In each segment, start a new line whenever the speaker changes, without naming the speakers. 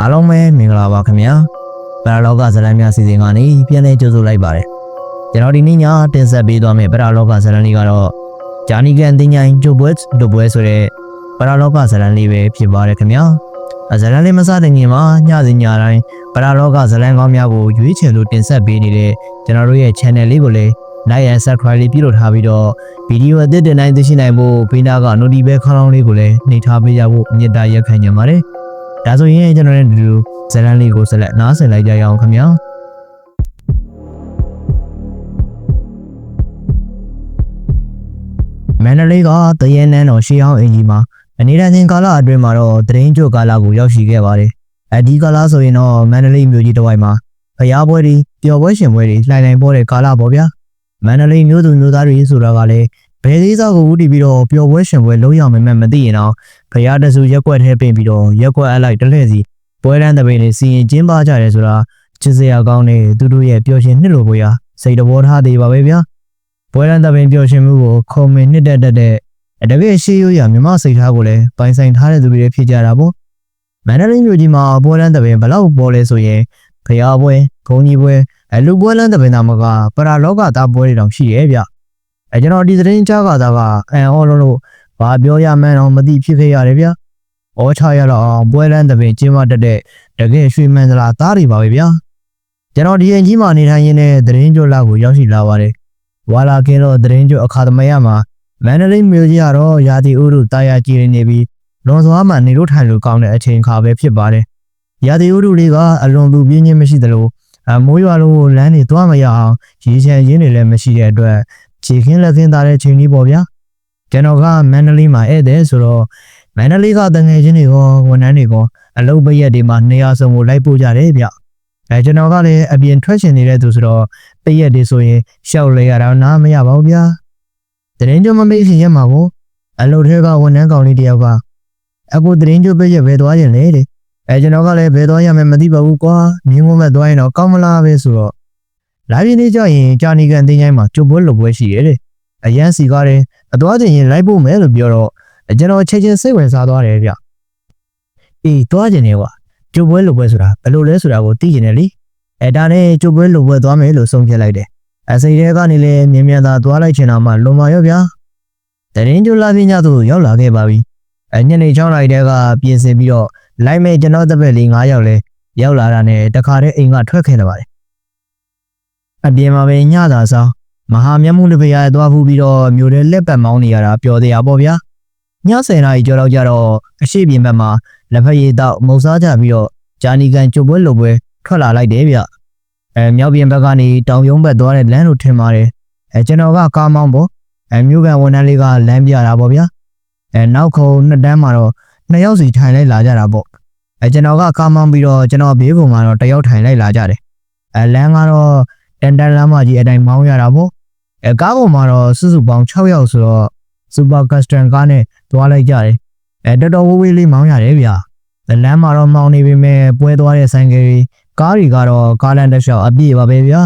အားလုံးပဲမင်္ဂလာပါခင်ဗျာပရာလောကဇာတ်လမ်းများစီစဉ်ကနေပြန်လည်ကြိုဆိုလိုက်ပါတယ်ကျွန်တော်ဒီနေ့ညတင်ဆက်ပေးသွားမယ့်ပရာလောကဇာတ်လမ်းလေးကတော့ဂျာနီကန်တင်ញိုင်းဂျိုဘွဲဒိုဘွဲဆိုတဲ့ပရာလောကဇာတ်လမ်းလေးပဲဖြစ်ပါတယ်ခင်ဗျာအဇာတ်လမ်းလေးမစတဲ့ညမှာညစဉ်ညတိုင်းပရာလောကဇာတ်လမ်းကောင်းများကိုရွေးချယ်လို့တင်ဆက်ပေးနေတဲ့ကျွန်တော်တို့ရဲ့ channel လေးကိုလည်း like and subscribe လေးပြုလုပ်ထားပြီးတော့ဗီဒီယိုအသစ်တင်တိုင်းသိရှိနိုင်ဖို့ဘေးနားက notification ခေါင်းလောင်းလေးကိုလည်းနှိပ်ထားပေးကြဖို့မြစ်တာရက်ခံကြပါတယ် ဒါဆိုရင်ကျွန်တော်တို့ဒီလိုဇာတ်လမ်းလေးကိုဆက်လက်နားဆင်လိုက်ကြရအောင်ခင်ဗျာမန္တလေးကတရဲနန်းတော်ရှေးဟောင်းအင်ကြီးမှာအနေနဲ့ချင်းကာလအတွင်းမှာတော့တရင်ကျိုကာလကိုရောက်ရှိခဲ့ပါတယ်အဲဒီကာလဆိုရင်တော့မန္တလေးမြို့ကြီးတစ်ဝိုက်မှာဖျားပွဲတွေပျော်ပွဲရှင်ပွဲတွေလှိုင်လှိုင်ပေါ်တဲ့ကာလပေါ့ဗျာမန္တလေးမြို့သူမြို့သားတွေဆိုတာကလည်း ဘယ်သေးစားကိုဦးတည်ပြီးတော့ပျော်ပွဲရှင်ပွဲလုံးရမယ်မသိရင်တော့ဖျားတဆူရက်ွက်ထဲပင်ပြီးတော့ရက်ွက်အလိုက်တလှည့်စီပွဲလန်းတပင်းတွေစီရင်ကျင်းပကြတယ်ဆိုတာချစ်စရာကောင်းတဲ့သူတို့ရဲ့ပျော်ရှင်နှစ်လိုပွဲရာစိတ်တဘောထားသေးပါပဲဗျာပွဲလန်းတပင်းပျော်ရှင်မှုကိုခုံမင်းနှစ်တက်တက်တဲ့အတကယ်ရှေးရိုးရာမြမစိတ်ထားကိုလည်းပိုင်ဆိုင်ထားတဲ့သူတွေဖြစ်ကြတာပေါ့မန္တလေးမြို့ကြီးမှာပွဲလန်းတပင်းဘလောက်ပေါ်လဲဆိုရင်ဖျားပွဲဂုံကြီးပွဲအလူပွဲလန်းတပင်းသားမကပရာလောကသားပွဲတွေတောင်ရှိရဲ့ဗျ အဲကျွန်တော်ဒီသတင်းကြားကသာကအန်အော်လို့လို့ဘာပြောရမှန်းတော့မသိဖြစ်ခဲ့ရတယ်ဗျ။ဩချရတော့အောင်ပွဲလန်းတပင်ကျင်းပတတ်တဲ့တကယ်ရွှေမန္တလာသားတွေပါပဲဗျာ။ကျွန်တော်ဒီရင်ကြီးမှာနေထိုင်ရင်းနဲ့သတင်းကြိုလောက်ကိုရောက်ရှိလာပါတယ်။ဝါလာကင်းတော့သတင်းကြိုအခါသမယမှာမန္တလေးမြို့ကြီးကတော့ရာသီဥတုတာယာကြည်နေပြီးလွန်စွာမှနေလို့ထိုင်လို့ကောင်းတဲ့အချိန်ခါပဲဖြစ်ပါတယ်။ရာသီဥတုလေးကအလွန်လူပြင်းချင်းမရှိသလိုအမိုးရွာလို့လမ်းတွေသွားမရအောင်ရေချမ်းရင်းတွေလည်းမရှိတဲ့အတွက် ခြေခင်းလက်ခင်းသားတဲ့ချိန်ကြီးပေါ့ဗျာ။ကျွန်တော်ကမန္တလေးမှာဧည့်သည်ဆိုတော့မန္တလေးကတငယ်ချင်းတွေရောဝန်ထမ်းတွေရောအလုပ်ပရက်တွေမှာနေရာစုံကိုလိုက်ပို့ကြတယ်ဗျ။အဲကျွန်တော်ကလည်းအပြင်ထွက်ရှင်နေတဲ့သူဆိုတော့ပရက်တွေဆိုရင်ရှောက်လေရတာနားမရပါဘူးဗျာ။တရင်ကျမမေးခင်ရက်မှာကိုအလုပ်ထဲကဝန်ထမ်းကောင်လေးတယောက်ကအခုတရင်ကျပရက်ပဲသွားရင်လေတဲ့။အဲကျွန်တော်ကလည်းဘယ်သွားရမယ်မသိပါဘူးကွာ။မြင်းမမဲ့သွားရင်တော့ကောင်းမလားပဲဆိုတော့ လာပြင်းနေကြရင်ကြာနီကန်တင်းချိုင်းမှာကျုပ်ပွဲလုပ်ပွဲရှိရဲတဲ့။အရန်စီကားတယ်အသွားချင်ရင်လိုက်ဖို့မယ်လို့ပြောတော့ကျွန်တော်ချက်ချင်းစိတ်ဝင်စားသွားတယ်ဗျ။အေးသွားချင်တယ်ကွာ။ကျုပ်ပွဲလုပ်ပွဲဆိုတာဘယ်လိုလဲဆိုတာကိုသိချင်တယ်လी။အဲဒါနဲ့ကျုပ်ပွဲလုပ်ပွဲသွားမယ်လို့ဆုံးဖြတ်လိုက်တယ်။အစိတဲကနေလည်းမြင်မြန်သာသွားလိုက်ချင်တာမှလွန်ပါရောဗျာ။တရင်ကျလာပြင်းညသို့ရောက်လာခဲ့ပါပြီ။အညနေ6နာရီတည်းကပြင်ဆင်ပြီးတော့လိုက်မဲ့ကျွန်တော်တပည့်လေး9ယောက်လဲရောက်လာတာနဲ့တခါတည်းအိမ်ကထွက်ခဲ့တယ်ပါတယ်။ အပြင်မှာပဲညသာဆောင်မဟာမျက်မှုတစ်ဖက်ရသွားဖူးပြီးတော့မြို့ထဲလက်ပတ်မောင်းနေရတာပျော်သေးရပေါ့ဗျာည10နာရီကျော်လောက်ကြတော့အရှိပြင်ဘက်မှာလက်ဖက်ရည်တော့မုံစားကြပြီးတော့ဂျာနီကန်ကျုပ်ပွဲလိုပွဲထွက်လာလိုက်တယ်ဗျအဲမြောက်ပြင်ဘက်ကနေတောင်ယုံဘက်သွားတဲ့လမ်းလို့ထင်ပါတယ်အဲကျွန်တော်ကကားမောင်းပေါ့အဲမြို့ကန်ဝန်ထမ်းလေးကလမ်းပြတာပေါ့ဗျာအဲနောက်ခုံနှစ်တန်းမှာတော့နှစ်ယောက်စီထိုင်လိုက်လာကြတာပေါ့အဲကျွန်တော်ကကားမောင်းပြီးတော့ကျွန်တော်ဘေးပုံကတော့တယောက်ထိုင်လိုက်လာကြတယ်အဲလမ်းကတော့ တန်တန်လမ်းမကြီးအတိုင်းမောင်းရတာပေါ့အဲကားပေါ်မှာတော့စုစုပေါင်း6ယောက်ဆိုတော့စူပါကစတန်ကားနဲ့သွားလိုက်ကြတယ်အဲတော်တော်ဝေးဝေးလေးမောင်းရတယ်ဗျာလမ်းမှာတော့မောင်းနေပေမဲ့ပွဲသွားတဲ့ဆိုင်ကလေးကားတွေကတော့ကားလမ်းတစ်လျှောက်အပြည့်ပါပဲဗျာ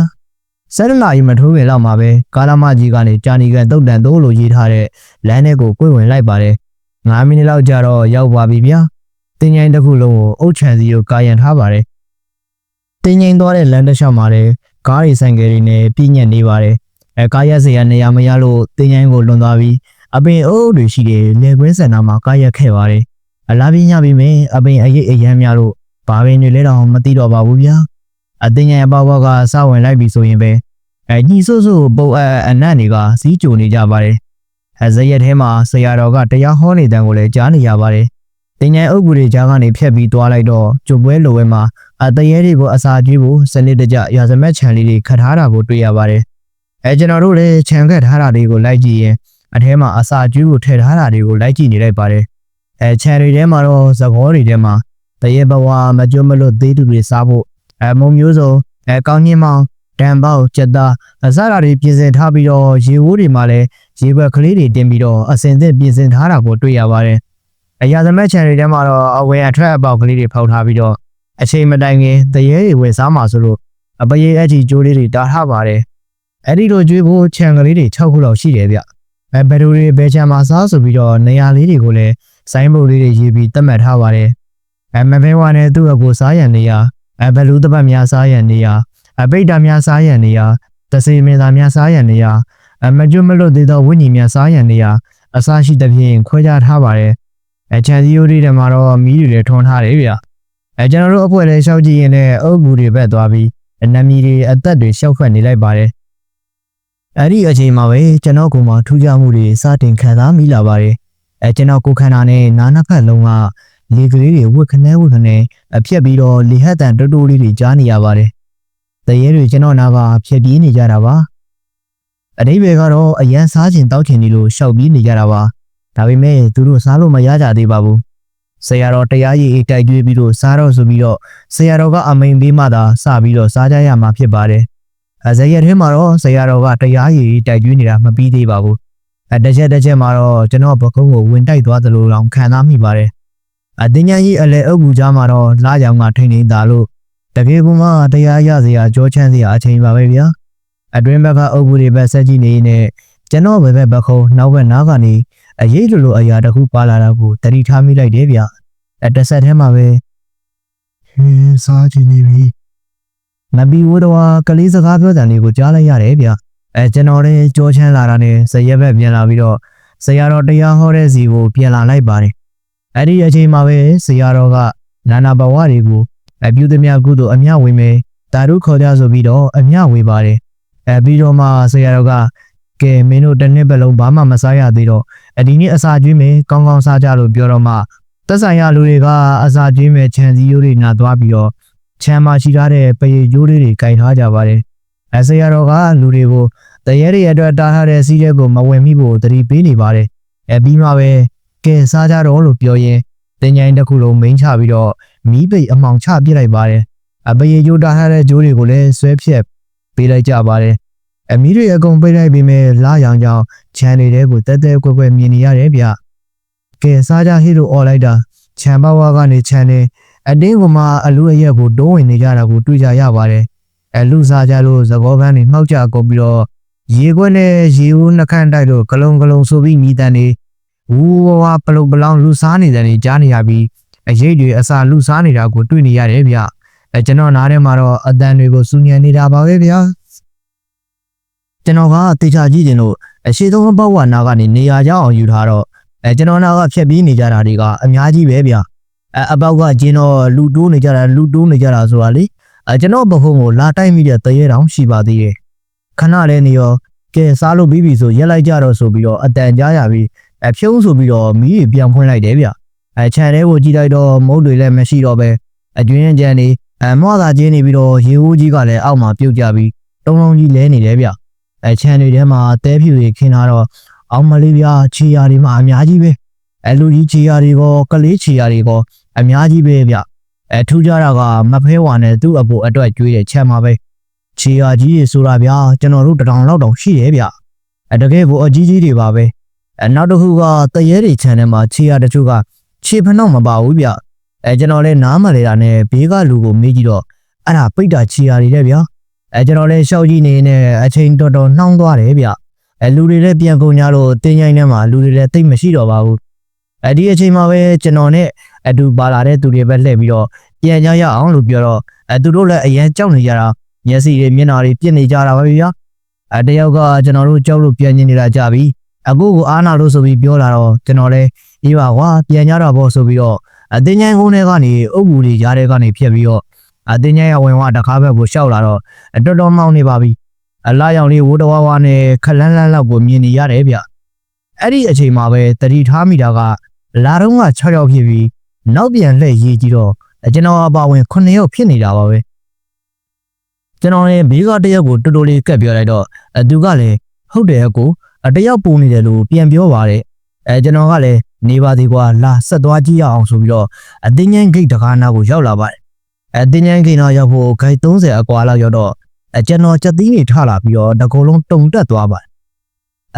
ဆယ်နာရီမထိုးခင်လောက်မှာပဲကားလမ်းမကြီးကနေကြာနီကန်တုတ်တန်သိုးလိုရေးထားတဲ့လမ်းထဲကိုကိုယ်ဝင်လိုက်ပါတယ်9မိနစ်လောက်ကြာတော့ရောက်ပါပြီဗျာတင်ញိုင်းတစ်ခုလုံးကိုအုတ်ချန်စီကိုကာယံထားပါတယ်တင်ញိုင်းသွားတဲ့လမ်းတစ်လျှောက်မှာလည်း ကားတွေဆိုင်ကယ်တွေနဲ့ပြည့်ညက်နေပါတယ်အဲကားရက်စရာနေရာမရလို့တင်းချိုင်းကိုလွန်သွားပြီးအပင်အုပ်တွေရှိတယ်လေကွင်းစင်တာမှာကားရက်ခဲ့ပါတယ်အလားပြင်းညပြီးမယ်အပင်အရေးအရန်များလို့ဘာပင်တွေလဲတော့မသိတော့ပါဘူးဗျာအတင်းချိုင်းအပေါပေါကစဝင်လိုက်ပြီဆိုရင်ပဲအဲညီဆို့ဆို့ပုတ်အအနံ့တွေကစီးကြိုနေကြပါတယ်အဇရက်ထဲမှာဆရာတော်ကတရားဟောနေတဲ့ကိုလည်းကြားနေရပါတယ်တင်ញိုင်အုပ်ကူတွေကြားကနေဖြတ်ပြီးသွားလိုက်တော့ကျုပ်ပွဲလိုဝဲမှာ အတရေတွေကိုအစာကျွေးဖို့စနစ်တကျရာဇမက်ခြံလေးတွေခတ်ထားတာကိုတွေ့ရပါတယ်အဲကျွန်တော်တို့လည်းခြံခတ်ထားတာတွေကိုလိုက်ကြည့်ရင်အထဲမှာအစာကျွေးကိုထည့်ထားတာတွေကိုလိုက်ကြည့်နေလိုက်ပါတယ်အဲခြံတွေထဲမှာတော့သဘောတွေထဲမှာတရေဘဝမကြွမလို့သေးတူတွေစားဖို့အဲမုံမျိုးစုံအဲကောင်းညင်းမောင်တန်ပေါက်ကြက်သားအစရာတွေပြင်ဆင်ထားပြီးတော့ရေဝိုးတွေမှာလည်းရေဘက်ကလေးတွေတင်ပြီးတော့အစင်သစ်ပြင်ဆင်ထားတာကိုတွေ့ရပါတယ်အရာသမက်ခြံတွေထဲမှာတော့အဝယ်အထွက်အပေါက်ကလေးတွေဖောက်ထားပြီးတော့ အချိန်မတိုင်ခင်တရေတွေဝယ်စားမှာဆိုလို့အပရေအကြီးကျိုးလေးတွေတားထားပါတယ်အဲ့ဒီလိုကျွေးဖို့ခြံကလေးတွေ6ခုလောက်ရှိတယ်ဗျအဲဘယ်လိုတွေဘယ်ခြံမှာစားဆိုပြီးတော့နေရာလေးတွေကိုလည်းဆိုင်းဘုတ်လေးတွေရေးပြီးသတ်မှတ်ထားပါတယ်အမဖဲဝါနဲ့သူ့အကိုစားရန်နေရအဘလူးတပတ်များစားရန်နေရအပိတ်တာများစားရန်နေရတစေမင်းသားများစားရန်နေရအမကျွတ်မလွတ်သေးသောဝိညာဉ်များစားရန်နေရအစရှိသဖြင့်ခွဲခြားထားပါတယ်အချန်စီယိုတွေထဲမှာတော့မီးတွေလည်းထွန်းထားတယ်ဗျ အဲကျွန်တော်တို့အဖွဲ့လည်းရှောက်ကြည့်ရင်လည်းအုပ်ဘူးတွေဘက်သွားပြီးအနမီတွေအသက်တွေရှောက်ခွက်နေလိုက်ပါတယ်အဲ့ဒီအချိန်မှာပဲကျွန်တော်ကမှထူးခြားမှုတွေစတင်ခံစားမိလာပါတယ်အဲကျွန်တော်ကိုယ်ခန္ဓာနဲ့နားနှစ်ဖက်လုံးကလေကလေးတွေဝက်ခနဲဝက်ခနဲအဖြက်ပြီးတော့လေဟတ်တန်တိုးတိုးလေးတွေကြားနေရပါတယ်တရေတွေကျွန်တော်နာကဖြက်ပြေးနေကြတာပါအတိဘယ်ကတော့အရန်စားခြင်းတောက်ခြင်းတွေလို့ရှောက်ပြေးနေကြတာပါဒါပေမဲ့သူတို့စားလို့မရကြသေးပါဘူး ဆရာတော်တရားရည်အိတ်တိုက်ကျွေးပြီးတော့စားတော့ဆိုပြီးတော့ဆရာတော်ကအမိန်ပေးမှသာစပြီးတော့စားကြရမှာဖြစ်ပါတယ်အစရထဲမှာတော့ဆရာတော်ကတရားရည်အိတ်တိုက်ကျွေးနေတာမပြီးသေးပါဘူးအတစ်ချက်တစ်ချက်မှာတော့ကျွန်တော်ပကုံးကိုဝင်တိုက်သွားသလိုတောင်ခံစားမိပါတယ်အတင်ညာကြီးအလဲအုပ်ဘူးကြားမှာတော့လာကြောင်ကထိန်နေတာလို့တကယ်ကမှတရားရစရာကြောချမ်းစရာအချိန်ပါပဲဗျာအတွင်းဘက်ကအုပ်ဘူးတွေဘက်ဆက်ကြည့်နေနေကျွန်တော်ဘယ်ဘက်ဘက်ခုံးနောက်ဘက်နားကနေ အရေးလိုလိုအရာတစ်ခုပါလာတာကိုတတိထားမိလိုက်တယ်ဗျအတစ်ဆက်ထဲမှာပဲဟင်းစားချင်နေပြီနဘီဝဒဝါကလေးစကားပြောတဲ့လေးကိုကြားလိုက်ရတယ်ဗျအဲကျွန်တော်လည်းကြောချမ်းလာတာနဲ့ဇရက်ဘက်ပြန်လာပြီးတော့ဆရာတော်တရားဟောတဲ့စီကိုပြန်လာလိုက်ပါတယ်အဲ့ဒီအချိန်မှာပဲဆရာတော်ကနာနာဘဝတွေကိုအပြုသမျှကုသိုလ်အမျှဝေမယ်တာရုခေါ်ကြဆိုပြီးတော့အမျှဝေပါတယ်အဲပြီးတော့မှဆရာတော်ကကဲမင်းတို့တစ်နှစ်ပတ်လုံးဘာမှမစားရသေးတော့ အဒီနေ့အစာကျွေးမယ်ကောင်းကောင်းစားကြလို့ပြောတော့မှသက်ဆိုင်ရာလူတွေကအစာကျွေးမယ်ခြံစည်းရိုးတွေနာသွားပြီးတော့ခြံမှာရှိထားတဲ့ပရိရိုးလေးတွေကင်ထားကြပါတယ်အဲဆရာတော်ကလူတွေကိုတရေတွေအတွက်တားထားတဲ့စီးတဲ့ကိုမဝင်မိဖို့တတိပေးနေပါတယ်အဲပြီးမှပဲကဲစားကြတော့လို့ပြောရင်တင်ញိုင်းတစ်ခုလုံးမိန်ချပြီးတော့မီးပိတ်အမောင်ချပြစ်လိုက်ပါတယ်အပရေကြိုးတားထားတဲ့ကြိုးတွေကိုလည်းဆွဲဖြက်ပေးလိုက်ကြပါတယ် အမီးတွေအကုန်ပိတ်လိုက်ပြီးမဲ့လာရောင်ကြောင်ခြံနေတဲ့ကိုတဲတဲကွက်ကွက်မြင်နေရတယ်ဗျကဲစားကြဟိလို့អော်လိုက်တာခြံဘဝကနေခြံနေအတင်းကမှအလူအရက်ကိုတိုးဝင်နေကြတာကိုတွေ့ကြရပါတယ်အလူစားကြလို့သဘောကန်းတွေမှောက်ကြကုန်ပြီးတော့ရေခွက်နဲ့ရေဦးနှခမ်းတိုက်လို့ဂလုံးဂလုံးဆိုပြီးမိတန်နေဝူဝဝပလုတ်ပလောင်လူစားနေတဲ့နေကြားနေရပြီးအရေးတွေအစာလူစားနေတာကိုတွေ့နေရတယ်ဗျအဲကျွန်တော်နားထဲမှာတော့အတန်တွေကိုစူညံနေတာပါပဲဗျာ ကျွန်တော်ကတေချာကြည့်တင်လို့အရှိသုံးဘဝနာကနေနေရာကြောင်းအောင်ယူထားတော့အဲကျွန်တော်နာကဖြက်ပြီးနေကြတာတွေကအများကြီးပဲဗျအဲအပေါက်ကကျင်းတော့လူတိုးနေကြတာလူတိုးနေကြတာဆိုတာလေအဲကျွန်တော်ဘခုံကိုလာတိုက်မိတဲ့တရေတောင်ရှိပါသေးတယ်ခဏလဲနေရောကဲစားလို့ပြီးပြီဆိုရက်လိုက်ကြတော့ဆိုပြီးတော့အတန်ကြားရပြီးအဖြုံးဆိုပြီးတော့မီးတွေပြန်ဖွင့်လိုက်တယ်ဗျအဲခြံထဲကိုကြည့်လိုက်တော့မုတ်တွေလည်းမရှိတော့ပဲအကျွင်းကြံနေအမောသာကျင်းနေပြီးတော့ရေဦးကြီးကလည်းအောက်မှာပြုတ်ကြပြီးတုံးလုံးကြီးလဲနေတယ်ဗျ အဲခြံတွေထဲမှာတဲဖြူတွေခင်းထားတော့အောင်မလေးဗျာခြေရာတွေမှာအများကြီးပဲအဲလူကြီးခြေရာတွေကောကလေးခြေရာတွေကောအများကြီးပဲဗျအဲထူးကြတာကမဖဲဝါနဲ့သူ့အဖို့အတွက်ကျွေးတဲ့ချက်မှာပဲခြေရာကြီးတွေဆိုတာဗျာကျွန်တော်တို့တထောင်လောက်တောင်ရှိရဲ့ဗျအဲတကယ်ကိုအကြီးကြီးတွေပါပဲအဲနောက်တစ်ခုကတရဲတွေခြံထဲမှာခြေရာတချို့ကခြေဖနှောက်မပါဘူးဗျအဲကျွန်တော်လည်းနားမလဲတာနဲ့ဘေးကလူကိုမေးကြည့်တော့အဲ့ဒါပိတ်တာခြေရာတွေတဲ့ဗျာ အဲကျွန်တော်လည်းရှောက်ကြည့်နေနေအချိန်တော်တော်နှောင်းသွားတယ်ဗျအဲလူတွေလည်းပြန်ကုန်ကြလို့တင်းချိုင်းထဲမှာလူတွေလည်းတိတ်မရှိတော့ပါဘူးအဲဒီအချိန်မှာပဲကျွန်တော်နဲ့အတူပါလာတဲ့သူတွေပဲလှည့်ပြီးတော့ပြန်ကြရအောင်လို့ပြောတော့အဲသူတို့လည်းအရန်ကြောက်နေကြတာမျက်စိတွေမျက်နှာတွေပြစ်နေကြတာပဲဗျာအဲတယောက်ကကျွန်တော်တို့ကြောက်လို့ပြန်နေနေတာကြပြီအခုကအားနာလို့ဆိုပြီးပြောလာတော့ကျွန်တော်လည်းအေးပါကွာပြန်ကြတော့ပေါ့ဆိုပြီးတော့အတင်းချိုင်းကုန်းထဲကနေအုပ်မူတွေရားထဲကနေဖြတ်ပြီးတော့ အတင်းချိုင်းရဝင်ဝတခါဘက်ကိုရှောက်လာတော့တော်တော်မောင်းနေပါပြီအလားရောင်လေးဝိုးတဝါဝါနဲ့ခလန်းလန်းလောက်ကိုမြင်နေရတယ်ဗျအဲ့ဒီအချိန်မှာပဲတတိထားမိတာကလာတော့က6ယောက်ဖြစ်ပြီးနောက်ပြန်လှည့်ရေးကြည့်တော့ကျွန်တော်အပါဝင်9ယောက်ဖြစ်နေတာပါပဲကျွန်တော်လည်းဘေးကတယောက်ကိုတူတူလေးကပ်ပြောလိုက်တော့အသူကလည်းဟုတ်တယ်အကိုအတယောက်ပုံနေတယ်လို့ပြန်ပြောပါတယ်အဲကျွန်တော်ကလည်းနေပါသေးကွာလာဆက်သွားကြည့်ရအောင်ဆိုပြီးတော့အတင်းញိုင်းဂိတ်တကားနာကိုရောက်လာပါတယ် အတင်းញိုင်းဂိတ်နာရောက်ဖို့ဂိတ်30အကွာလောက်ရောက်တော့အကျွန်တော်ချက်သီးတွေထလာပြီးတော့တကောလုံးတုံတက်သွားပါတယ်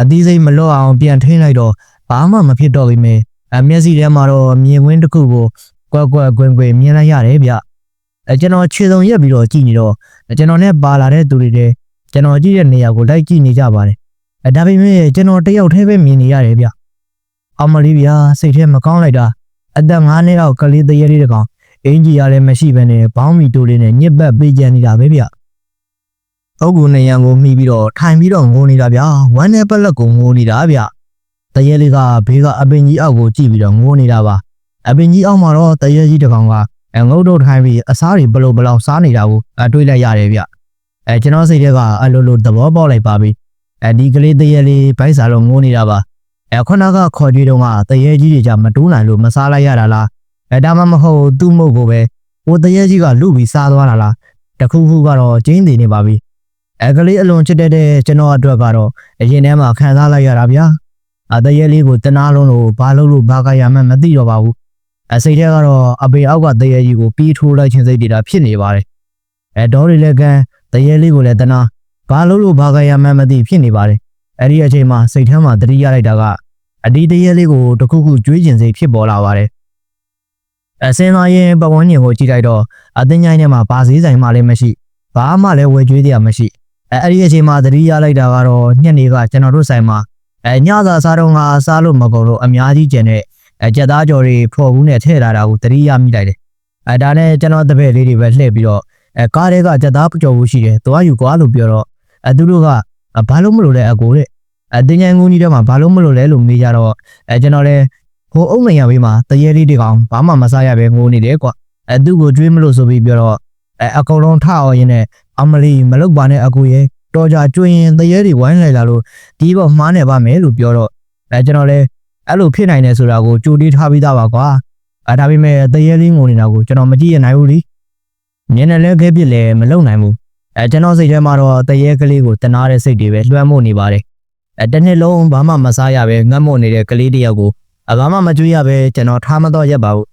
အသီးစိမ့်မလွတ်အောင်ပြန်ထိန်းလိုက်တော့ဘာမှမဖြစ်တော့ပြီမေအမျက်စိထဲမှာတော့မြင်ကွင်းတစ်ခုကိုကွက်ကွက်ကွင်းကွင်းမြင်လိုက်ရတယ်ဗျအဲကျွန်တော်ခြေစုံရက်ပြီးတော့ကြည့်နေတော့ကျွန်တော်နဲ့ပါလာတဲ့သူတွေတဲ့ကျွန်တော်ကြည့်တဲ့နေရာကိုလိုက်ကြည့်နေကြပါတယ်အဲဒါပေမဲ့ကျွန်တော်တယောက်တည်းပဲမြင်နေရတယ်ဗျအမလေးဗျာစိတ်ထဲမကောင်းလိုက်တာအသက်9နှစ်အောက်ကလေးတရေလေးတကောင် အင်ကြီးရလည်းမရှိဘဲနဲ့ဘောင်းမီတိုးလေးနဲ့ညစ်ပတ်ပေးကြနေတာပဲဗျ။အုတ်ကူနေရန်ကိုမှီပြီးတော့ထိုင်ပြီးတော့ငိုနေတာဗျာ။ဝမ်းနဲ့ပလက်ကိုငိုနေတာဗျ။တရဲလေးကဘေးကအပင်ကြီးအောက်ကိုကြည့်ပြီးတော့ငိုနေတာပါ။အပင်ကြီးအောက်မှာတော့တရဲကြီးတစ်ကောင်ကအငုတ်တို့ထိုင်ပြီးအစားတွေဘလို့ဘလောက်စားနေတာကိုအတွေးလိုက်ရတယ်ဗျ။အဲကျွန်တော်စိတ်ထဲကအလိုလိုသဘောပေါက်လိုက်ပါပြီ။အဲဒီကလေးတရဲလေးဗိုက်စားလို့ငိုနေတာပါ။အဲခုနကခေါ်ကြွေးတော့ကတရဲကြီးတွေကြမတိုးနိုင်လို့မစားလိုက်ရတာလား။ အဲဒါမှမဟုတ်သူ့မုတ်ကိုပဲဟိုတရဲကြီးကလူပြီးစားသွားတာလား။တခုခုကတော့ကျင်းတည်နေပါပြီ။အဲကလေးအလွန်ချစ်တဲ့တဲ့ကျွန်တော်အတွက်ကတော့အရင်ထဲမှာခံစားလိုက်ရတာဗျာ။အတရဲလေးကိုတနာလုံးလို့ဘာလို့လို့ဘာကရမှန်းမသိတော့ပါဘူး။အစိတ်ထဲကတော့အပေအောက်ကတရဲကြီးကိုပြီးထိုးလိုက်ခြင်းစိတ်တွေတာဖြစ်နေပါတယ်။အဲဒေါ်ရီလည်းကန်တရဲလေးကိုလည်းတနာဘာလို့လို့ဘာကရမှန်းမသိဖြစ်နေပါတယ်။အဲဒီအချိန်မှာစိတ်ထဲမှာတတိရလိုက်တာကအဒီတရဲလေးကိုတခုခုကြွေးကျင်စိတ်ဖြစ်ပေါ်လာပါတယ်။ အစင်းသားရင်ပဝန်းကျင်ကိုကြည့်လိုက်တော့အသိဉာဏ်ထဲမှာဘာစည်းဆိုင်မှလည်းမရှိဘာမှလည်းဝယ်ကြွေးတရားမရှိအဲအဲ့ဒီအချိန်မှာတတိရလိုက်တာကတော့ညနေကကျွန်တော်တို့ဆိုင်မှာအဲညသာစားတော့ငါစားလို့မကုန်လို့အများကြီးကျန်တဲ့အကြက်သားကြော်တွေဖော်ဘူးနဲ့ထည့်လာတာကိုတတိရမိလိုက်တယ်အဲဒါနဲ့ကျွန်တော်တပည့်လေးတွေပဲလှည့်ပြီးတော့အဲကားတွေကကြက်သားကြော်ဘူးရှိတယ်သွားယူကွာလို့ပြောတော့အဲသူတို့ကဘာလို့မလို့လဲအကိုတဲ့အဲတင်ញံငူကြီးတော့မှဘာလို့မလို့လဲလို့မေးကြတော့အဲကျွန်တော်လည်း ဟိုအုံနေရဘေးမှာတရေလေးတွေကောင်ဘာမှမစားရပဲငိုနေတယ်ကွအဲသူ့ကိုကြွေးမလို့ဆိုပြီးပြောတော့အဲအကောင်လုံးထအောင်ရင်းနဲ့အမလီမလုတ်ပါနဲ့အကူရဲ့တော်ကြကျွရင်တရေတွေဝိုင်းလိုက်လာလို့ဒီဘောမှားနေပါမယ်လို့ပြောတော့အဲကျွန်တော်လည်းအဲ့လိုဖြစ်နိုင်တယ်ဆိုတာကိုကြိုတီးထားပြီးသားပါကွာအဲဒါပေမဲ့တရေလေးငိုနေတာကိုကျွန်တော်မကြည့်ရနိုင်ဘူးလीမျက်နှာလဲခဲပြစ်လဲမလုံနိုင်ဘူးအဲကျွန်တော်စိတ်ထဲမှာတော့တရေကလေးကိုတနာတဲ့စိတ်တွေပဲလွှမ်းမိုးနေပါတယ်အဲတစ်နှစ်လုံးဘာမှမစားရပဲငတ်မို့နေတဲ့ကလေးတစ်ယောက်ကို အဘာမှမကြွရပဲကျွန်တော်ထားမတော့ရက်ပါဘူး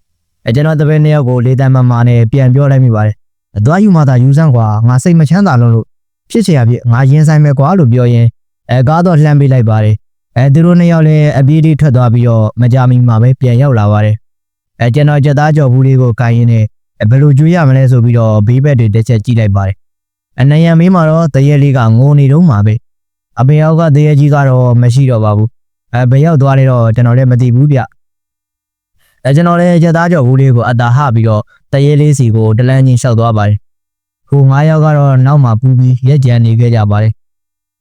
အကျွန်တော်တပည့်နှစ်ယောက်ကိုလေးတန်းမမာနဲ့ပြန်ပြောလိုက်မိပါတယ်အသွားယူမှသာယူဆန်းကွာငါစိတ်မချမ်းသာလို့ဖြစ်ချင်ရပြငါရင်ဆိုင်မယ်ကွာလို့ပြောရင်အဲကားတော့လှမ်းပေးလိုက်ပါတယ်အဲသူတို့နှစ်ယောက်လည်းအပြေးတိထွက်သွားပြီးတော့မကြမီမှာပဲပြန်ရောက်လာပါတယ်အဲကျွန်တော်ကြက်သားကြော်ဘူးလေးကိုကိုင်ရင်းနဲ့ဘယ်လိုကြွေးရမလဲဆိုပြီးတော့ဘေးဘက်တွေတစ်ချက်ကြည့်လိုက်ပါတယ်အနယံမေးမှာတော့တရက်လေးကငိုနေတုန်းမှာပဲအပင်ရောက်ကတရက်ကြီးကတော့မရှိတော့ပါဘူး အဲဘယ်ရောက်သွားလဲတော့ကျွန်တော်လည်းမသိဘူးဗျအဲကျွန်တော်လည်းကြက်သားကြော်ဘူးလေးကိုအတာဟပြီးတော့တရေလေးစီကိုတလန်းချင်းလျှောက်သွားပါတယ်။ဟို၅ယောက်ကတော့နောက်မှပူပြီးရက်ကြံနေခဲ့ကြပါတယ်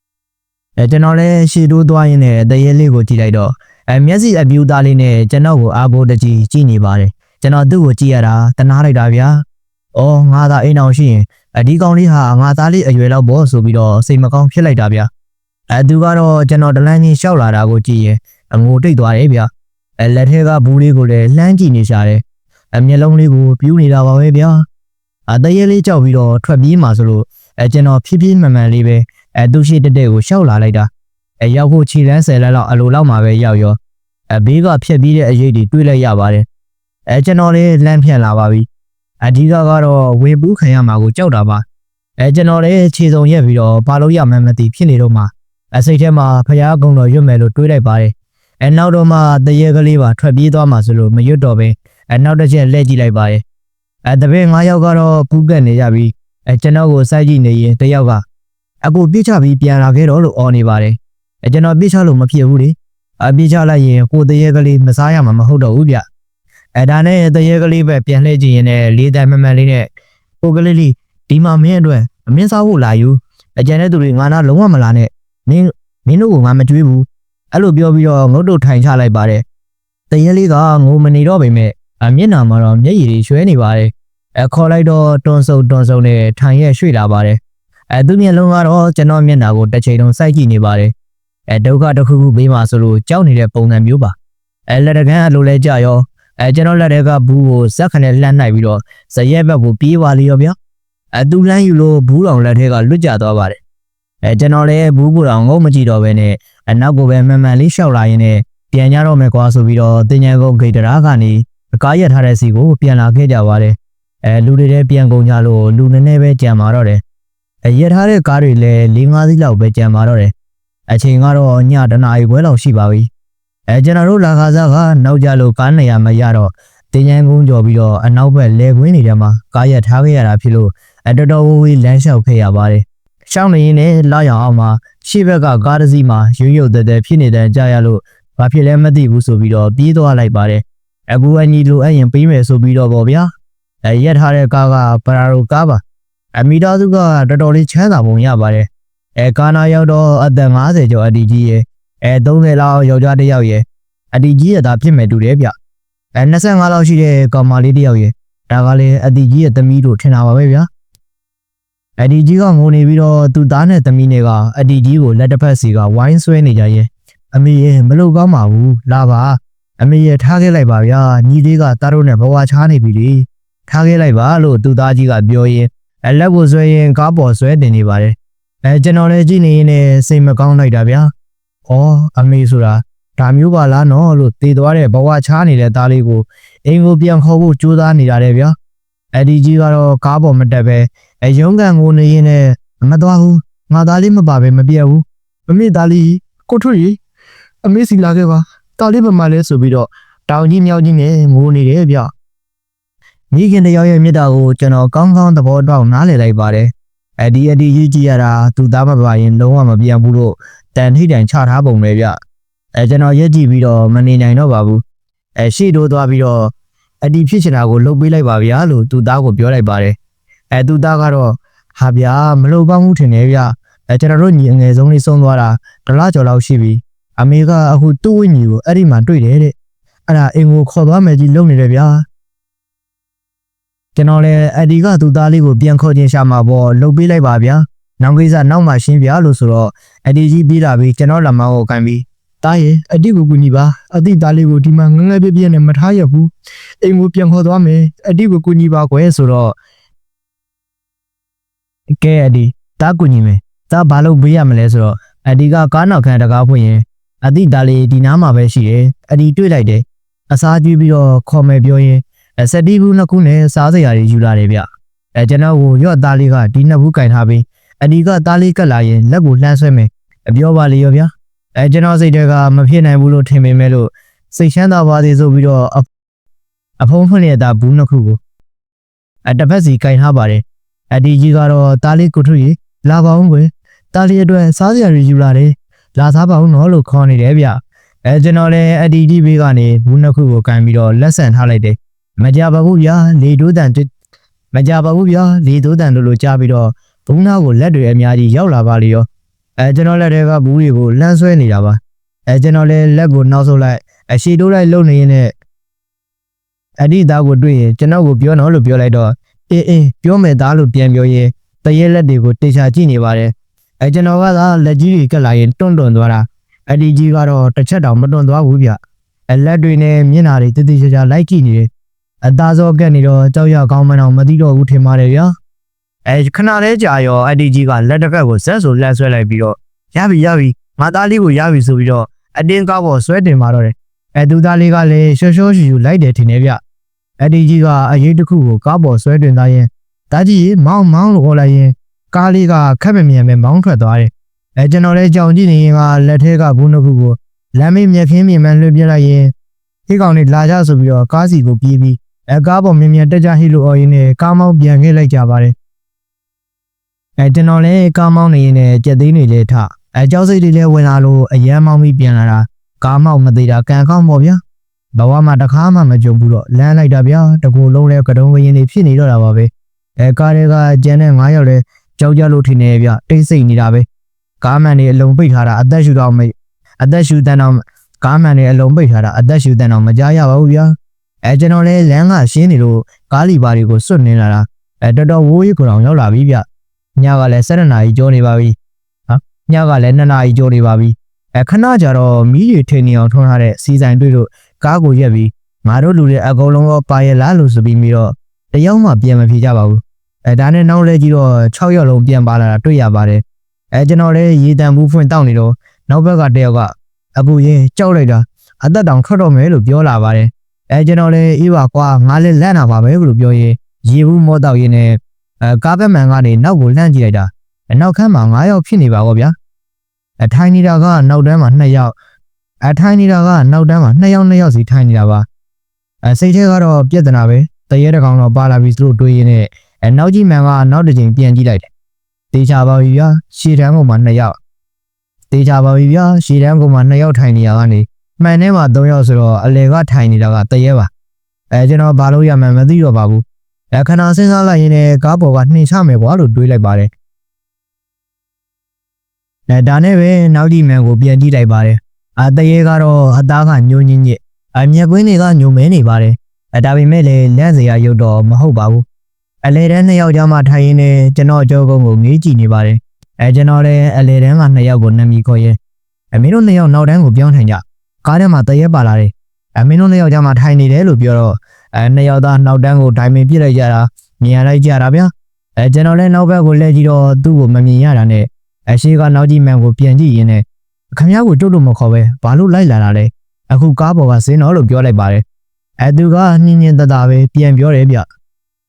။အဲကျွန်တော်လည်းရှေ့တိုးသွားရင်းနဲ့တရေလေးကိုကြည့်လိုက်တော့အဲမျက်စိအပြူသားလေးနဲ့ကျွန်တော်ကိုအားကိုးတကြီးကြည့်နေပါတယ်။ကျွန်တော်သူ့ကိုကြည့်ရတာတနာလိုက်တာဗျာ။အော်ငါသာအိမ်အောင်ရှိရင်အဒီကောင်လေးဟာငါသားလေးအရွယ်လောက်ပေါ့ဆိုပြီးတော့စိတ်မကောင်းဖြစ်လိုက်တာဗျာ။ အဲသူကတော့ကျွန်တော်တလန်းချင်းလျှောက်လာတာကိုကြည့်ရင်အငိုတိတ်သွားတယ်ဗျာ။အဲလက်ထဲကဘူးလေးကိုလည်းလှမ်းကြည့်နေရှာတယ်အမျက်လုံးလေးကိုပြူးနေတာပါပဲဗျာအတရေလေးကြောက်ပြီးတော့ထွက်ပြေးမှာဆိုလို့အဲကျွန်တော်ဖြည်းဖြည်းမှန်မှန်လေးပဲအဲသူရှိတက်တဲ့ကိုရှောက်လာလိုက်တာအဲရောက်ဖို့ခြေလန်းဆယ်လက်လောက်အလိုလောက်မှာပဲရောက်ရောအဘေးကဖြက်ပြီးတဲ့အရေးတွေတွေးလိုက်ရပါတယ်အဲကျွန်တော်လေးလမ်းဖြန့်လာပါပြီအဓိကကတော့ဝေပူးခံရမှာကိုကြောက်တာပါအဲကျွန်တော်လေးခြေစုံရက်ပြီးတော့ဘာလို့ရမှန်းမသိဖြစ်နေတော့မှ အစိတ်ထဲမှာဖျားကုံတော်ရွတ်မယ်လို့တွေးလိုက်ပါတယ်အဲနောက်တော့မှတရေကလေးပါထွက်ပြေးသွားမှာဆိုလို့မရွတ်တော့ပဲအဲနောက်တစ်ချက်လှည့်ကြည့်လိုက်ပါရဲ့အဲတပည့်၅ယောက်ကတော့ကူးကက်နေကြပြီးအဲကျွန်တော်ကိုစိုက်ကြည့်နေရင်တယောက်ကအကူပြစ်ချပြီးပြန်လာခဲ့တော့လို့អော်နေပါတယ်အဲကျွန်တော်ပြစ်ချလို့မဖြစ်ဘူးလေအပြစ်ချလိုက်ရင်ကိုတရေကလေးမစားရမှာမဟုတ်တော့ဘူးဗျအဲဒါနဲ့တရေကလေးပဲပြန်လှည့်ကြည့်ရင်လည်းလေးတန်မမှန်လေးနဲ့ကိုကလေးလေးဒီမှာမင်းအတွက်အမင်းစားဖို့လာယူအကျန်တဲ့သူတွေငါနာလုံးဝမလာနဲ့ မင်းမင်းတို့ကငါမကြွေးဘူးအဲ့လိုပြောပြီးတော့ငုတ်တုတ်ထိုင်ချလိုက်ပါတယ်တရေလေးကငိုမနေတော့ပေမဲ့အမျက်နှာမှာတော့မျက်ရည်တွေရွှဲနေပါတယ်အခေါ်လိုက်တော့တွန်းဆုပ်တွန်းဆုပ်နဲ့ထိုင်ရက်ရွှေ့လာပါတယ်အဲသူမျက်လုံးကတော့ကျွန်တော်မျက်နှာကိုတစ်ချိန်လုံးစိုက်ကြည့်နေပါတယ်အဲဒုက္ခတစ်ခုခုဘေးမှာဆိုလို့ကြောက်နေတဲ့ပုံစံမျိုးပါအဲလက်တကန်းအလိုလဲကြရောအဲကျွန်တော်လက်ထဲကဘူးကိုဇက်ခနဲ့လှမ်းနိုင်ပြီးတော့ဇရက်ဘက်ကိုပြေးပါလေရောဗျာအဲသူလှမ်းယူလို့ဘူးတော်လက်ထဲကလွတ်ကျသွားပါတယ် အဲကျွန်တော်လည်းဘူးကိုတော်ငုံမကြည့်တော့ဘဲနဲ့အနောက်ကိုပဲမှန်မှန်လေးရှောက်လာရင်းနဲ့ပြန်ကြတော့မယ်ကွာဆိုပြီးတော့တင်ញံကုန်းဂိတ်တရာကနေအကားရထားတဲ့စီကိုပြန်လာခဲ့ကြပါတယ်အဲလူတွေလည်းပြန်ကုန်ကြလို့လူနည်းနည်းပဲကြံမာတော့တယ်အရထားတဲ့ကားတွေလည်း၄၅စီးလောက်ပဲကြံမာတော့တယ်အချိန်ကတော့ညတနာရီခွဲလောက်ရှိပါပြီအဲကျွန်တော်တို့လာခါစားကနောက်ကြလို့ကားနေရမရတော့တင်ញံကုန်းကြော်ပြီးတော့အနောက်ဘက်လဲခွင်းနေကြမှာကားရထားခဲ့ရတာဖြစ်လို့အတော်တော်ဝေးဝေးလမ်းလျှောက်ခဲ့ရပါတယ် ရှောင်းနေရင်လည်းလာရအောင်မှာရှေ့ဘက်ကကားတစ်စီးမှာရွရွတဲတဲဖြစ်နေတဲ့ကြရလို့ဘာဖြစ်လဲမသိဘူးဆိုပြီးတော့ပြေးသွားလိုက်ပါတယ်အဘူအညီလိုအပ်ရင်ပေးမယ်ဆိုပြီးတော့ဗောဗျာအဲရက်ထားတဲ့ကားကပရာရိုကားပါအမိသားစုကတော်တော်လေးချမ်းသာပုံရပါတယ်အဲကာနာရောက်တော့အသက်50ကျော်အတီကြီးရဲ့အဲ30လောက်ယောက်ျားတစ်ယောက်ရဲ့အတီကြီးရတာဖြစ်မဲ့တူတယ်ဗျအဲ25လောက်ရှိတဲ့ကောင်မလေးတစ်ယောက်ရဲ့ဒါကလည်းအတီကြီးရဲ့သမီးတို့ထင်တာပါပဲဗျာ အတီကြီးကငိုနေပြီးတော့သူ့သားနဲ့သမီးနဲ့ကအတီကြီးကိုလက်တစ်ဖက်စီကဝိုင်းဆွဲနေကြရဲ့အမေရဲ့မလုပ်ကောင်းပါဘူးလာပါအမေရထားခဲ့လိုက်ပါဗျာညီလေးကတားတို့နဲ့ဘဝချားနေပြီလေထားခဲ့လိုက်ပါလို့သူသားကြီးကပြောရင်အလက်ကိုဆွဲရင်ကားပေါ်ဆွဲတင်နေပါတယ်အဲကျွန်တော်လည်းကြည့်နေရင်လည်းစိတ်မကောင်းလိုက်တာဗျာဩအမေဆိုတာဒါမျိုးပါလားနော်လို့တည်သွားတဲ့ဘဝချားနေတဲ့သားလေးကိုအိမ်ကိုပြန်ခေါ်ဖို့ကြိုးစားနေတာတဲ့ဗျာ အဒီကြီးကတော့ကားပေါ်မတက်ပဲအယုံကန်ကိုနေရင်လည်းမသွားဘူးငါသားလေးမပါပဲမပြတ်ဘူးမမေသားလေးကိုထွရီအမေစီလာခဲ့ပါတာလေးပမာလဲဆိုပြီးတော့တောင်ကြီးမြောက်ကြီးနဲ့ငိုနေတယ်ဗျမိခင်တယောက်ရဲ့မြတ်တာကိုကျွန်တော်ကောင်းကောင်းသဘောပေါက်နားလည်လိုက်ပါတယ်အဒီအဒီကြီးကြီးရတာသူသားမပါရင်လုံးဝမပြန်ဘူးလို့တန်ထိတိုင်ချထားပုံပဲဗျအဲကျွန်တော်ရက်ကြည့်ပြီးတော့မနေနိုင်တော့ပါဘူးအဲရှေ့တိုးသွားပြီးတော့ အဒီဖြစ်ချင်တာကိုလုပ်ပေးလိုက်ပါဗျာလို့သူသားကိုပြောလိုက်ပါတယ်အဲသူသားကတော့ဟာဗျာမလုပ်ပါဘူးထင်တယ်ဗျအဲကျွန်တော်တို့ညီအငယ်ဆုံးလေးဆုံးသွားတာဒလားကျော်လောက်ရှိပြီအမေကအခုသူ့ဝိညာဉ်ကိုအဲ့ဒီမှာတွေ့တယ်တဲ့အဲ့ဒါအိမ်ကိုခေါ်သွားမယ်ကြီးလုံနေတယ်ဗျာကျွန်တော်လည်းအဒီကသူ့သားလေးကိုပြန်ခေါ်ခြင်းရှာမှာပေါ့လှုပ်ပေးလိုက်ပါဗျာနောက်ကိစ္စနောက်မှရှင်းပြလို့ဆိုတော့အဒီကြီးပြီးတာပြီးကျွန်တော်လက်မကိုကန်ပြီး တားရဲ့အဒီကိုကူညီပါအတိသားလေးကိုဒီမှာငငယ်ပြပြနဲ့မထားရဘူးအိမ်ကိုပြန်ခေါ်သွားမယ်အဒီကိုကူညီပါကွယ်ဆိုတော့ကဲအဒီတားကူညီမယ်တားဘာလို့ပေးရမလဲဆိုတော့အဒီကကားနောက်ခံတကားဖွင့်ရင်အတိဒါလေးဒီနားမှာပဲရှိတယ်အဒီတွေ့လိုက်တယ်အစားကျွေးပြီးတော့ခေါ်မယ်ပြောရင်အစတီဘူးနှစ်ခုနဲ့စားစရာတွေယူလာတယ်ဗျအဲကျွန်တော်ကိုရော့သားလေးကဒီနှစ်ဘူးကင်ထားပြီးအဒီကသားလေးကတ်လာရင်လက်ကိုလှမ်းဆွဲမယ်အပြောပါလေရောဗျာ အဲကျွန်တော်စိတ်တွေကမဖြစ်နိုင်ဘူးလို့ထင်ပေမဲ့လို့စိတ်ချမ်းသာပါသေးဆိုပြီးတော့အအဖုံးဖွင့်ရတာဘူးနှစ်ခုကိုအတစ်ဖက်စီကင်ထားပါတယ်အဒီကြီးကတော့သားလေးကိုထွေလာပါအောင်ကွယ်သားလေးအတွက်စားစရာတွေယူလာတယ်လာစားပါဦးနော်လို့ခေါ်နေတယ်ဗျအဲကျွန်တော်လည်းအဒီဒီဘေးကနေဘူးနှစ်ခုကိုကန်ပြီးတော့လက်ဆန်ထားလိုက်တယ်မကြပါဘူးဗျာလေတိုးတန်တစ်မကြပါဘူးဗျာလေတိုးတန်လို့လို့ကြားပြီးတော့ဘူးနာကိုလက်တွေအများကြီးရောက်လာပါလေရော အဲကျွန်တော်လက်တွေကဘူးတွေကိုလှမ်းဆွဲနေတာပါအဲကျွန်တော်လည်းလက်ကိုနောက်ဆုတ်လိုက်အရှိတိုးလိုက်လုံနေရင်လည်းအဒီသားကိုတွေ့ရင်ကျွန်တော်ကိုပြောနော်လို့ပြောလိုက်တော့အေးအေးပြောမယ်သားလို့ပြန်ပြောရင်တရေလက်တွေကိုတေချာကြည့်နေပါတယ်အဲကျွန်တော်ကသာလက်ကြီးတွေကက်လာရင်တွန့်တွန့်သွားတာအဒီကြီးကတော့တစ်ချက်တောင်မတွန့်သွားဘူးဗျအလက်တွေနဲ့မျက်နှာတွေတိတိကျကျလိုက်ကြည့်နေတယ်အသားစောကက်နေတော့ကြောက်ရကောင်းမအောင်မသိတော့ဘူးထင်ပါတယ်ဗျာ အဲခဏလေးကြာရောအဒီကြီးကလက်တစ်ဖက်ကိုဇက်ဆိုလက်ဆွဲလိုက်ပြီးတော့ရပြီရပြီငါသားလေးကိုရပြီဆိုပြီးတော့အတင်းကားပေါ်ဆွဲတင်มาတော့တယ်အဲသူသားလေးကလည်းရှော့ရှော့ရှူရှူလိုက်တယ်ထင်တယ်ဗျအဒီကြီးကအရေးတစ်ခုကိုကားပေါ်ဆွဲတင်သားရင်တာကြီးမောင်းမောင်းလို့ဟောလိုက်ရင်ကားလေးကခက်မမြန်ပဲမောင်းထွက်သွားတယ်။အဲကျွန်တော်လည်းကြောင်ကြည့်နေရင်ကလက်ထဲကဘူးနှစ်ခုကိုလမ်းမေးမြက်ခင်းမြင်မှန်လွှတ်ပြလိုက်ရင်ဟိကောင်လေးလာကြဆိုပြီးတော့ကားစီကိုပြေးပြီးအဲကားပေါ်မြင်မြင်တက်ကြဟိလို့အော်ရင်းနဲ့ကားမောင်းပြန်ခဲ့လိုက်ကြပါတယ်။ အဲကျွန်တော်လည်းကားမောင်းနေရင်လည်းကြက်သိန်းတွေလည်းထအဲကြောက်စိတ်တွေလည်းဝင်လာလို့အရန်မောင်းပြီးပြန်လာတာကားမောင်းမသေးတာကံကောင်းပေါ့ဗျာ။ဘဝမှာတစ်ခါမှမကြုံဘူးတော့လမ်းလိုက်တာဗျာတကူလုံးလဲကတုံးဝရင်တွေဖြစ်နေတော့တာပါပဲ။အဲကားတွေကကျန်တဲ့9ယောက်လဲကြောက်ကြလို့ထင်နေဗျတိတ်ဆိတ်နေတာပဲကားမန်တွေအလုံးပိတ်ထားတာအသက်ရှူတော့မိအသက်ရှူတန်းတော့ကားမန်တွေအလုံးပိတ်ထားတာအသက်ရှူတန်းတော့မကြားရပါဘူးဗျာအဲကျွန်တော်လည်းလမ်းကရှင်းနေလို့ကားလီပါတွေကိုစွတ်နေလာတာအဲတော်တော်ဝိုးရီကောင်ရောက်လာပြီဗျ ညကလည်း7နာရီကျော်နေပါပြီဟာညကလည်း2နာရီကျော်နေပါပြီအဲခဏကြာတော့မီးတွေထိန်နေအောင်ထွန်းထားတဲ့စီဆိုင်တွေ့လို့ကားကိုရက်ပြီးငါတို့လူတွေအကုန်လုံးတော့ပါရလားလို့ဆိုပြီးပြီးတော့တယောက်မှပြန်မဖြေကြပါဘူးအဲဒါနဲ့နောက်လဲကြည့်တော့6ရက်လုံးပြန်ပါလာတာတွေ့ရပါတယ်အဲကျွန်တော်လည်းရေတံဘူးဖွင့်တောက်နေတော့နောက်ဘက်ကတယောက်ကအပူရင်ကြောက်လိုက်တာအသက်တောင်ထွက်တော့မယ်လို့ပြောလာပါတယ်အဲကျွန်တော်လည်းအေးပါကွာငါလည်းလန့်တာပါပဲလို့ပြောရင်ရေဘူးမောတောက်ရင်းနဲ့ အဲကားဘက်မန်ကနေနောက်ကိုလှမ်းကြည့်လိုက်တာအနောက်ခန်းမှာ9ယောက်ဖြစ်နေပါကောဗျာအထိုင်နေတာကနောက်တန်းမှာ2ယောက်အထိုင်နေတာကနောက်တန်းမှာ2ယောက်2ယောက်စီထိုင်နေတာပါအဲစိတ်ထဲကတော့ပြက်တနာပဲတရေတကောင်တော့ပါလာပြီသူတို့တွေးရင်းနဲ့အဲနောက်ကြီးမန်ကနောက်တစ်ချိန်ပြန်ကြည့်လိုက်တယ်တေချာပါပြီဗျာရှည်တန်းကောင်မှာ2ယောက်တေချာပါပြီဗျာရှည်တန်းကောင်မှာ2ယောက်ထိုင်နေရကနေမှန်ထဲမှာ3ယောက်ဆိုတော့အလေကထိုင်နေတာကတရေပါအဲကျွန်တော်ဘာလို့ရမှန်းမသိတော့ပါဘူး အခဏစဉ်းစားလိုက်ရင်လည်းကားပေါ်ကနှင်ချမယ်ကွာလို့တွေးလိုက်ပါတယ်အဲဒါနဲ့ပဲနောက်ဒီမန်ကိုပြန်ကြည့်လိုက်ပါတယ်အတရေကတော့အသားကညှိုးညင်းညစ်အမျက်ကွင်းတွေကညှိုမဲနေပါတယ်အဲဒါပေမဲ့လည်းလက်စရာရုပ်တော့မဟုတ်ပါဘူးအလေတန်းနှစ်ယောက်ကြားမှာထိုင်ရင်းနဲ့ကျွန်တော်အကြောကုန်းကိုငေးကြည့်နေပါတယ်အဲကျွန်တော်လည်းအလေတန်းကနှစ်ယောက်ကိုနှမီခေါ်ရဲအမင်းတို့နှစ်ယောက်နောက်တန်းကိုပြောင်းထိုင်ကြကားထဲမှာတရေပါလာတယ်အမင်းတို့နှစ်ယောက်ကြားမှာထိုင်နေတယ်လို့ပြောတော့ အဲနှစ်ယောက်သားနောက်တန်းကိုဒိုင်မင်ပြစ်လိုက်ကြတာမြင်ရလိုက်ကြတာဗျာအဲကျွန်တော်လည်းနောက်ဘက်ကိုလှည့်ကြည့်တော့သူ့ကိုမမြင်ရတာနဲ့အရှိကနောက်ကြီးမန်ကိုပြန်ကြည့်ရင်းနဲ့ခင်ဗျားကိုတုတ်လို့မခေါ်ပဲဘာလို့လိုက်လာတာလဲအခုကားပေါ်ကစင်းတော့လို့ပြောလိုက်ပါတယ်အဲသူကညင်ညင်တတပဲပြန်ပြောတယ်ဗျ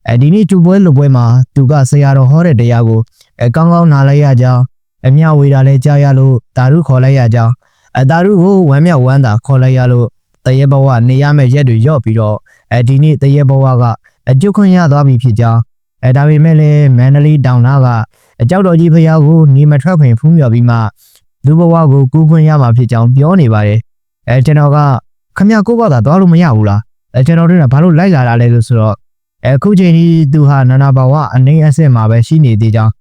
အဲဒီနေ့ကျူပွဲလူပွဲမှာသူကဆရာတော်ဟောတဲ့တရားကိုအကောင်းကောင်းနားလိုက်ရကြောင်းအမြဝေတာလဲကြားရလို့တာရုခေါ်လိုက်ရကြောင်းအတာရုကိုဝမ်းမြောက်ဝမ်းသာခေါ်လိုက်ရလို့တရေဘဝနေရမယ့်ရက်တွေရော့ပြီးတော့ အဲဒီနေ့တရေဘဝကအကျုပ်ခွင့်ရသွားပြီဖြစ်ကြောင်းအဲဒါပေမဲ့လည်းမန္တလေးတောင်နာကအကြောက်တော်ကြီးဖျားကိုနေမထွက်ခွင့်ဖူးမြော်ပြီးမှလူဘဝကိုကူးခွင့်ရမှာဖြစ်ကြောင်းပြောနေပါတယ်အဲကျွန်တော်ကခမရကိုဘသာသွားလို့မရဘူးလားအဲကျွန်တော်တို့ကဘာလို့လိုက်လာတာလဲလို့ဆိုတော့အခုချိန်ကြီးသူဟာနနာဘဝအနေအဆင့်မှာပဲရှိနေသေးကြောင်း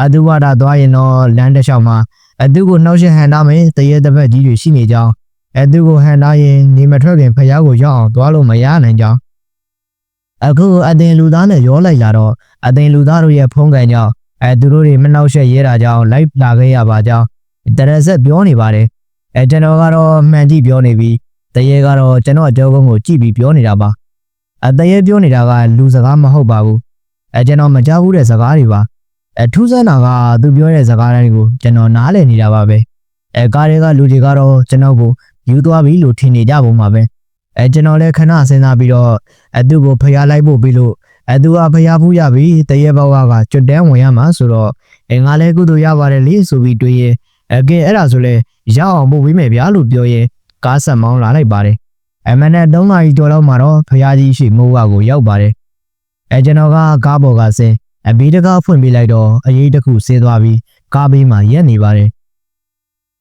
အတုဝါဒသွားရင်တော့လမ်းတစ်လျှောက်မှာအတုကိုနှောက်ယှက်ဟန်တာမယ်တရေတစ်ဖက်ကြီးတွေရှိနေကြောင်း အတုကိုဟန်တာရင်နေမထွက်ခင်ဖျားကိုရောက်အောင်သွားလို့မရနိုင်ကြောင်းအခုအတင်လူသားနဲ့ရောလိုက်လာတော့အတင်လူသားတို့ရဲ့ဖုံးကန်ကြောင့်အဲသူတို့တွေမနှောက်ယှက်ရဲတာကြောင့်လိုက်လာခဲ့ရပါကြောင်းတရဆက်ပြောနေပါတယ်အဲကျွန်တော်ကတော့မှန်ကြည့်ပြောနေပြီးတရေကတော့ကျွန်တော်အကြောကုန်းကိုကြည့်ပြီးပြောနေတာပါအတရေပြောနေတာကလူစကားမဟုတ်ပါဘူးအဲကျွန်တော်မကြားဘူးတဲ့စကားတွေပါအဲထူးဆန်းတာကသူပြောတဲ့စကားတွေကိုကျွန်တော်နားလည်နေတာပါပဲအဲကားတွေကလူတွေကတော့ကျွန်တော်ကို ယူသွားပြီလို့ထင်နေကြပုံပါပဲအဲကျွန်တော်လည်းခဏစဉ်းစားပြီးတော့အသူ့ကိုဖျားလိုက်ဖို့ပြီးလို့အသူကဖျားဖူးရပြီတရေဘောက်ကကျွတ်တန်းဝင်ရမှာဆိုတော့အဲငါလည်းကုသိုလ်ရပါတယ်လေဆိုပြီးတွေးရဲအကဲအဲ့ဒါဆိုလဲရအောင်ပို့ပေးမယ်ဗျာလို့ပြောရဲကားဆက်မောင်းလာလိုက်ပါတယ်အမနဲ့3နာရီကျော်လောက်မှာတော့ဖျားကြီးရှိမိုးဝကိုရောက်ပါတယ်အဲကျွန်တော်ကကားပေါ်ကဆင်းအဘီတကားဖွင့်ပေးလိုက်တော့အရေးတစ်ခုဆေးသွားပြီးကားဘေးမှာရက်နေပါတယ်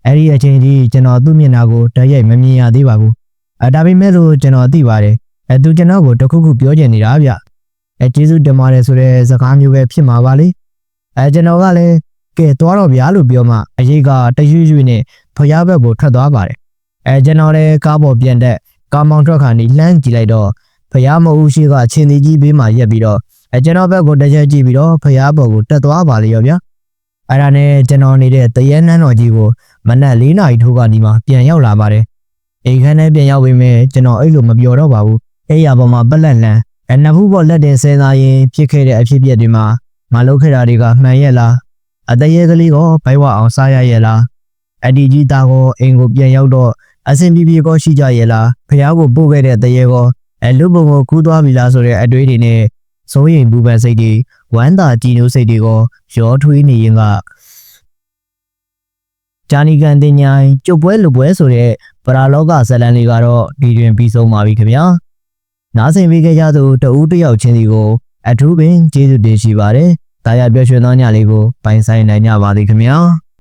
အဲ့ဒီအချိန်ကြီးကျွန်တော်သူ့မျက်နှာကိုတရိုက်မမြင်ရသေးပါဘူးအဲဒါပေမဲ့လို့ကျွန်တော်သိပါတယ်အဲသူကျွန်တော်ကိုတခုခုပြောချင်နေတာဗျအဲကျေးဇူးတင်ပါတယ်ဆိုတဲ့စကားမျိုးပဲဖြစ်မှာပါလေအဲကျွန်တော်ကလည်းကဲသွားတော့ဗျာလို့ပြောမှအရေးကတရွရွနဲ့ဖျားဘက်ကိုထွက်သွားပါတယ်အဲကျွန်တော်လည်းကားပေါ်ပြန်တဲ့ကားမောင်ထွက်ခါနေလှမ်းကြည့်လိုက်တော့ဖျားမဟုတ်ရှိကချင်းတီကြီးဘေးမှာရက်ပြီးတော့အဲကျွန်တော်ဘက်ကိုတစ်ချက်ကြည့်ပြီးတော့ဖျားပေါ်ကိုတက်သွားပါလေရောဗျာ အဲ့ဒါနဲ့ကျွန်တော်နေတဲ့တရဲနန်းတော်ကြီးကိုမနက်၄နာရီထိုးကနေမှပြန်ရောက်လာပါတယ်အိမ်ခန်းထဲပြန်ရောက်ပြီးမြဲကျွန်တော်အဲ့လိုမပြောတော့ပါဘူးအဲ့ရပေါ်မှာပက်လက်လန်အနဖူးပေါ်လက်တင်ဆဲသားရင်ဖြစ်ခဲ့တဲ့အဖြစ်အပျက်တွေမှာမလုပ်ခဲ့တာတွေကမှန်ရဲ့လားအတရေကလေးကိုဘိုက်ဝအောင်စားရရဲ့လားအဒီကြီးသားကိုအိမ်ကိုပြန်ရောက်တော့အဆင်ပြေပြေကိုရှိကြရဲ့လားဖះကိုပို့ခဲ့တဲ့တရေကိုအလူပုံကိုကူးသွားပြီလားဆိုတဲ့အတွေးတွေနဲ့ စိုးရိမ်ပူပန်စိတ်တွေဝမ်းသာကြည်နူးစိတ်တွေကိုရောထွေးနေရင်ကဂျာနီကန်တင်ညာကျုပ်ပွဲလူပွဲဆိုတဲ့ပရာလောကဇလန်လေးကတော့ဒီတွင်ပြီးဆုံးပါပြီခင်ဗျာနားဆင်ပေးခဲ့ကြသူတဦးတစ်ယောက်ချင်းစီကို အထူးပင်ကျေးဇူးတင်ရှိပါတယ်။တာယာပြောရွှင်သောညလေးကိုပိုင်ဆိုင်နိုင်ကြပါသည်ခင်ဗျာ။